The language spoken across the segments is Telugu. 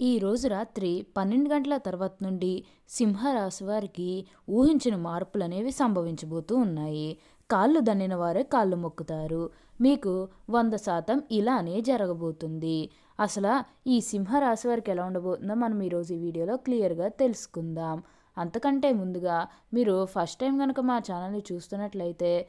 ఈ రోజు రాత్రి పన్నెండు గంటల తర్వాత నుండి సింహరాశి వారికి ఊహించిన మార్పులు అనేవి సంభవించబోతూ ఉన్నాయి. కాళ్ళు దన్నిన వారే కాళ్ళు మొక్కుతారు. మీకు వంద శాతం ఇలానే జరగబోతుంది. అసలు ఈ సింహరాశి వారికి ఎలా ఉండబోతుందో మనం ఈరోజు ఈ వీడియోలో క్లియర్గా తెలుసుకుందాం. అంతకంటే ముందుగా మీరు ఫస్ట్ టైం కనుక మా ఛానల్ని చూస్తున్నట్లయితే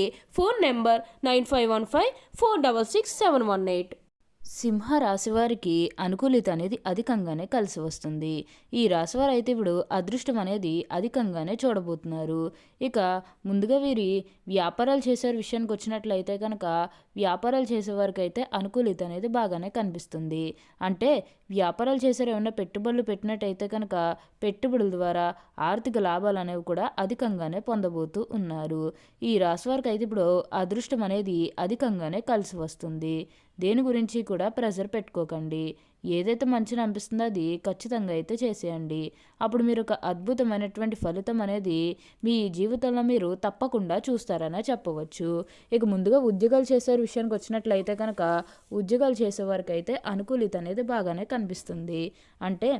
అలాగే phone number nine five one five four double six seven one eight. సింహ రాశి వారికి అనుకూలిత అనేది అధికంగానే కలిసి వస్తుంది. ఈ రాశి వారు అయితే ఇప్పుడు అదృష్టం అనేది అధికంగానే చూడబోతున్నారు. ఇక ముందుగా వీరి వ్యాపారాలు చేసే విషయానికి వచ్చినట్లయితే కనుక వ్యాపారాలు చేసేవారికైతే అనుకూలిత అనేది బాగానే కనిపిస్తుంది. అంటే వ్యాపారాలు చేసే ఏమైనా పెట్టుబడులు పెట్టినట్టయితే కనుక పెట్టుబడుల ద్వారా ఆర్థిక లాభాలు అనేవి కూడా అధికంగానే పొందబోతూ ఉన్నారు. ఈ రాశి వారికి అయితే ఇప్పుడు అదృష్టం అనేది అధికంగానే కలిసి వస్తుంది. దేని గురించి కూడా ప్రెజర్ పెట్టుకోకండి. ఏదైతే మంచిని అనిపిస్తుందో అది ఖచ్చితంగా అయితే చేసేయండి. అప్పుడు మీరు ఒక అద్భుతమైనటువంటి ఫలితం అనేది మీ జీవితంలో మీరు తప్పకుండా చూస్తారనే చెప్పవచ్చు. ఇక ముందుగా ఉద్యోగాలు చేసే విషయానికి వచ్చినట్లయితే కనుక ఉద్యోగాలు చేసేవారికి అయితే అనుకూలిత అనేది బాగానే కనిపిస్తుంది. అంటే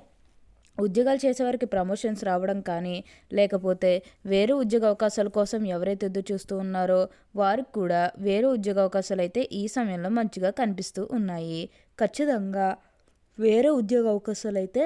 ఉద్యోగాలు చేసేవారికి ప్రమోషన్స్ రావడం కానీ లేకపోతే వేరే ఉద్యోగ అవకాశాల కోసం ఎవరైతే ఎదురు చూస్తూ ఉన్నారో వారికి కూడా వేరే ఉద్యోగ అవకాశాలు అయితే ఈ సమయంలో మంచిగా కనిపిస్తూ ఉన్నాయి. ఖచ్చితంగా వేరే ఉద్యోగ అవకాశాలు అయితే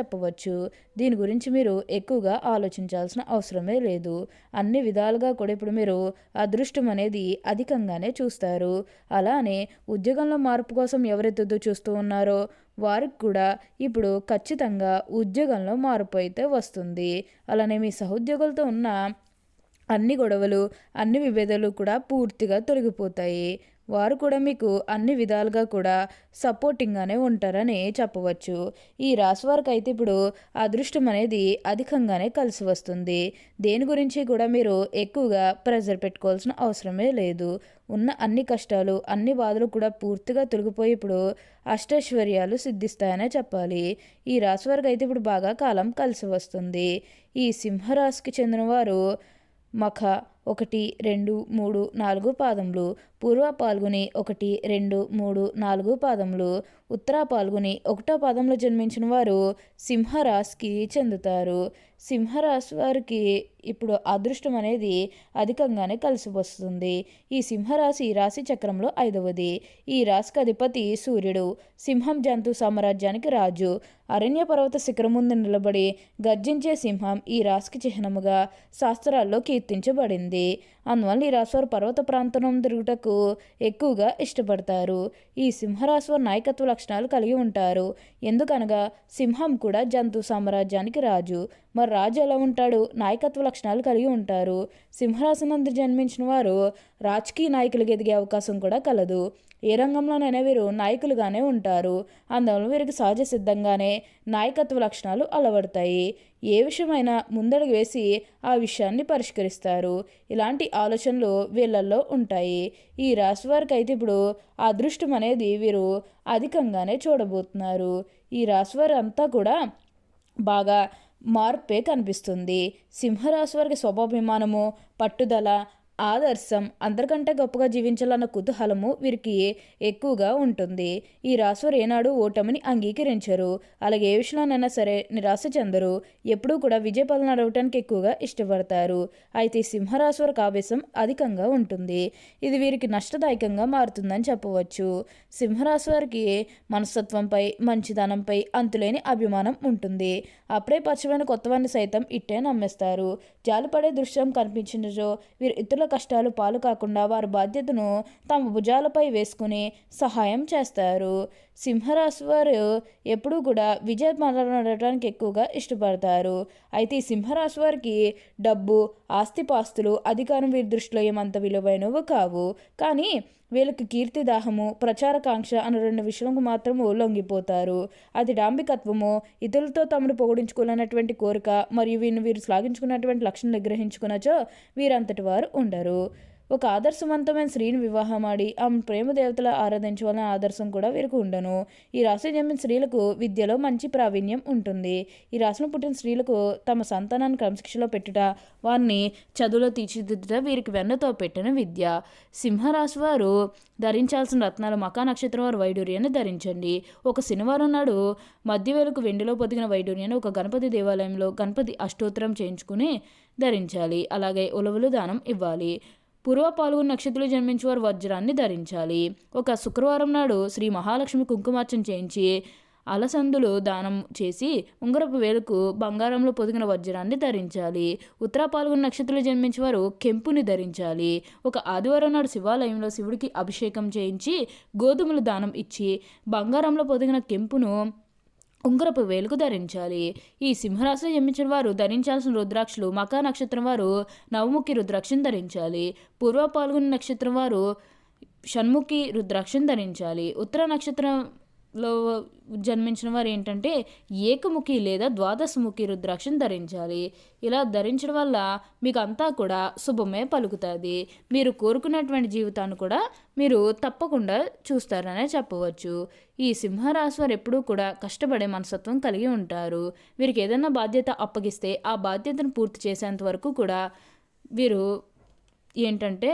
చెప్పవచ్చు. దీని గురించి మీరు ఎక్కువగా ఆలోచించాల్సిన అవసరమే లేదు. అన్ని విధాలుగా కూడా ఇప్పుడు మీరు అదృష్టం అనేది అధికంగానే చూస్తారు. అలానే ఉద్యోగంలో మార్పు కోసం ఎవరైతే చూస్తూ ఉన్నారో వారికి కూడా ఇప్పుడు ఖచ్చితంగా ఉద్యోగంలో మార్పు అయితే వస్తుంది. అలానే మీ సహోద్యోగులతో ఉన్న అన్ని గొడవలు అన్ని విభేదాలు కూడా పూర్తిగా తొలగిపోతాయి. వారు కూడా మీకు అన్ని విధాలుగా కూడా సపోర్టింగ్గానే ఉంటారని చెప్పవచ్చు. ఈ రాశి వారికి అయితే ఇప్పుడు అదృష్టం అనేది అధికంగానే కలిసి వస్తుంది. దేని గురించి కూడా మీరు ఎక్కువగా ప్రెజర్ పెట్టుకోవాల్సిన అవసరమే లేదు. ఉన్న అన్ని కష్టాలు అన్ని బాధలు కూడా పూర్తిగా తొలగిపోయి ఇప్పుడు అష్టైశ్వర్యాలు సిద్ధిస్తాయనే చెప్పాలి. ఈ రాశి వారికి అయితే ఇప్పుడు బాగా కాలం కలిసి వస్తుంది. ఈ సింహరాశికి చెందినవారు మఖ ఒకటి రెండు మూడు నాలుగు పాదములు. పూర్వ పాల్గొని ఒకటి రెండు మూడు నాలుగు పాదములు. ఉత్తర పాల్గొని ఒకటో పాదంలో జన్మించిన వారు సింహరాశికి చెందుతారు. సింహరాశి వారికి ఇప్పుడు అదృష్టం అనేది అధికంగానే కలిసి వస్తుంది ఈ సింహరాశి రాశి చక్రంలో ఐదవది. ఈ రాశికి అధిపతి సూర్యుడు. సింహం జంతు సామ్రాజ్యానికి రాజు. అరణ్య పర్వత శిఖరం ముందు నిలబడి గర్జించే సింహం ఈ రాశికి చిహ్నముగా శాస్త్రాల్లో కీర్తించబడింది. అందువల్ల ఈ రాశివారు పర్వత ప్రాంతం తిరుగుటకు ఎక్కువగా ఇష్టపడతారు. ఈ సింహరాశి నాయకత్వ లక్షణాలు కలిగి ఉంటారు. ఎందుకనగా సింహం కూడా జంతు సామ్రాజ్యానికి రాజు. మరి రాజు ఎలా ఉంటాడు? నాయకత్వ లక్షణాలు కలిగి ఉంటారు. సింహరాశినందు జన్మించిన వారు రాజకీయ నాయకులుగా ఎదిగే అవకాశం కూడా కలదు. ఏ రంగంలోనైనా వీరు నాయకులుగానే ఉంటారు. అందువల్ల వీరికి సహజ సిద్ధంగానే నాయకత్వ లక్షణాలు అలవడతాయి. ఏ విషయమైనా ముందడుగు వేసి ఆ విషయాన్ని పరిష్కరిస్తారు. ఇలాంటి ఆలోచనలు వీళ్ళల్లో ఉంటాయి. ఈ రాశి వారికి అయితే ఇప్పుడు అదృష్టం అనేది వీరు అధికంగానే చూడబోతున్నారు. ఈ రాశి వారు అంతా కూడా బాగా మార్పే కనిపిస్తుంది. సింహరాశి వారికి స్వభాభిమానము పట్టుదల ఆదర్శం. అందరికంటే గొప్పగా జీవించాలన్న కుతూహలము వీరికి ఎక్కువగా ఉంటుంది. ఈ రాశివారు ఏనాడు ఓటమిని అంగీకరించరు. అలాగే ఏ విషయంలోనైనా సరే నిరాశ చెందరు. ఎప్పుడూ కూడా విజయపదం నడవటానికి ఎక్కువగా ఇష్టపడతారు. అయితే ఈ కావేశం ఆవేశం అధికంగా ఉంటుంది. ఇది వీరికి నష్టదాయకంగా మారుతుందని చెప్పవచ్చు. సింహరాశి వారికి మనస్తత్వంపై మంచిదనంపై అంతులేని అభిమానం ఉంటుంది. అప్పుడే పచ్చమైన కొత్తవారిని సైతం ఇట్టే నమ్మేస్తారు. జాలిపడే దృశ్యం కనిపించినచో వీరు ఇతరుల కష్టాలు పాలు కాకుండా వారి బాధ్యతను తమ భుజాలపై వేసుకుని సహాయం చేస్తారు. సింహరాశి వారు ఎప్పుడూ కూడా విజయ నడవడానికి ఎక్కువగా ఇష్టపడతారు. అయితే ఈ సింహరాశి వారికి డబ్బు ఆస్తిపాస్తులు అధికారం వీరి దృష్టిలో ఏమంత విలువైనవి కావు. కానీ వీళ్ళకి కీర్తి దాహము ప్రచారకాంక్ష అన్న రెండు విషయాలకు మాత్రము లొంగిపోతారు. అది డాంబికత్వము ఇతరులతో తమను పొగిడించుకోవాలన్నటువంటి కోరిక మరియు వీరిని వీరు శ్లాఘించుకున్నటువంటి లక్షణం నిగ్రహించుకున్నచో వీరంతటి వారు ఉండరు. ఒక ఆదర్శవంతమైన స్త్రీని వివాహం ఆడి ఆమె ప్రేమ దేవతల ఆరాధించాలనే ఆదర్శం కూడా వీరికి ఉండను. ఈ రాశి జన్మిన స్త్రీలకు విద్యలో మంచి ప్రావీణ్యం ఉంటుంది. ఈ రాశిలో పుట్టిన స్త్రీలకు తమ సంతానాన్ని క్రమశిక్షలో పెట్టుట వారిని చదువులో తీర్చిదిద్దుట వీరికి వెన్నతో పెట్టిన విద్య. సింహరాశి వారు ధరించాల్సిన రత్నాలు మకా నక్షత్రం వారు వైడూర్యాన్ని ధరించండి. ఒక శనివారం నాడు మధ్యవేలకు వెండిలో పొదిగిన వైడూర్యాన్ని ఒక గణపతి దేవాలయంలో గణపతి అష్టోత్తరం చేయించుకుని ధరించాలి. అలాగే ఉలవలు దానం ఇవ్వాలి. పూర్వ పాల్గొన నక్షత్రంలో జన్మించేవారు వజ్రాన్ని ధరించాలి. ఒక శుక్రవారం నాడు శ్రీ మహాలక్ష్మి కుంకుమార్చన చేయించి అలసందులు దానం చేసి ఉంగరపు వేలుకు బంగారంలో పొదిగిన వజ్రాన్ని ధరించాలి. ఉత్తర పాల్గొన నక్షత్రంలో జన్మించేవారు కెంపుని ధరించాలి. ఒక ఆదివారం నాడు శివాలయంలో శివుడికి అభిషేకం చేయించి గోధుమలు దానం ఇచ్చి బంగారంలో పొదిగిన కెంపును ఉంగరపు వేలుకు ధరించాలి. ఈ సింహరాశిలో జన్మించిన వారు ధరించాల్సిన రుద్రాక్షలు మకా నక్షత్రం వారు నవముఖి రుద్రాక్షను ధరించాలి. పూర్వ పాల్గొన నక్షత్రం వారు షణ్ముఖి రుద్రాక్షను ధరించాలి. ఉత్తర నక్షత్రం లో జన్మించిన వారు ఏంటంటే ఏకముఖి లేదా ద్వాదశముఖి రుద్రాక్షను ధరించాలి. ఇలా ధరించడం వల్ల మీకు అంతా కూడా శుభమే పలుకుతుంది. మీరు కోరుకున్నటువంటి జీవితాన్ని కూడా మీరు తప్పకుండా చూస్తారనే చెప్పవచ్చు. ఈ సింహరాశి వారు ఎప్పుడూ కూడా కష్టపడే మనస్తత్వం కలిగి ఉంటారు. వీరికి ఏదైనా బాధ్యత అప్పగిస్తే ఆ బాధ్యతను పూర్తి చేసేంత వరకు కూడా వీరు ఏంటంటే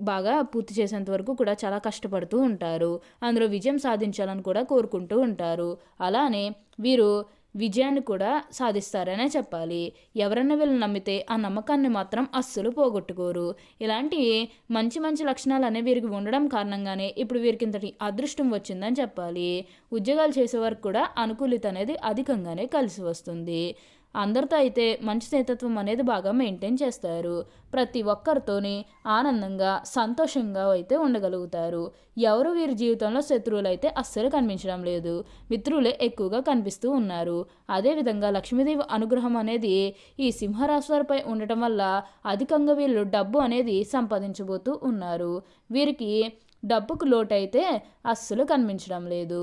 బాగా పూర్తి చేసేంత వరకు కూడా చాలా కష్టపడుతూ ఉంటారు. అందులో విజయం సాధించాలని కూడా కోరుకుంటూ ఉంటారు. అలానే వీరు విజయాన్ని కూడా సాధిస్తారనే చెప్పాలి. ఎవరన్నా వీళ్ళని నమ్మితే ఆ నమ్మకాన్ని మాత్రం అస్సలు పోగొట్టుకోరు. ఇలాంటి మంచి మంచి లక్షణాలు అనేవి వీరికి ఉండడం కారణంగానే ఇప్పుడు వీరికి ఇంతటి అదృష్టం వచ్చిందని చెప్పాలి. ఉద్యోగాలు చేసేవారికి కూడా అనుకూలిత అనేది అధికంగానే కలిసి వస్తుంది. అందరితో అయితే మంచి స్నేహితత్వం అనేది బాగా మెయింటైన్ చేస్తారు. ప్రతి ఒక్కరితోని ఆనందంగా సంతోషంగా అయితే ఉండగలుగుతారు. ఎవరు వీరి జీవితంలో శత్రువులు అయితే అస్సలు కనిపించడం లేదు. మిత్రులే ఎక్కువగా కనిపిస్తూ ఉన్నారు. అదేవిధంగా లక్ష్మీదేవి అనుగ్రహం అనేది ఈ సింహరాశి వారిపై ఉండటం వల్ల అధికంగా వీళ్ళు డబ్బు అనేది సంపాదించబోతూ ఉన్నారు. వీరికి డబ్బుకు లోటైతే అస్సలు కనిపించడం లేదు.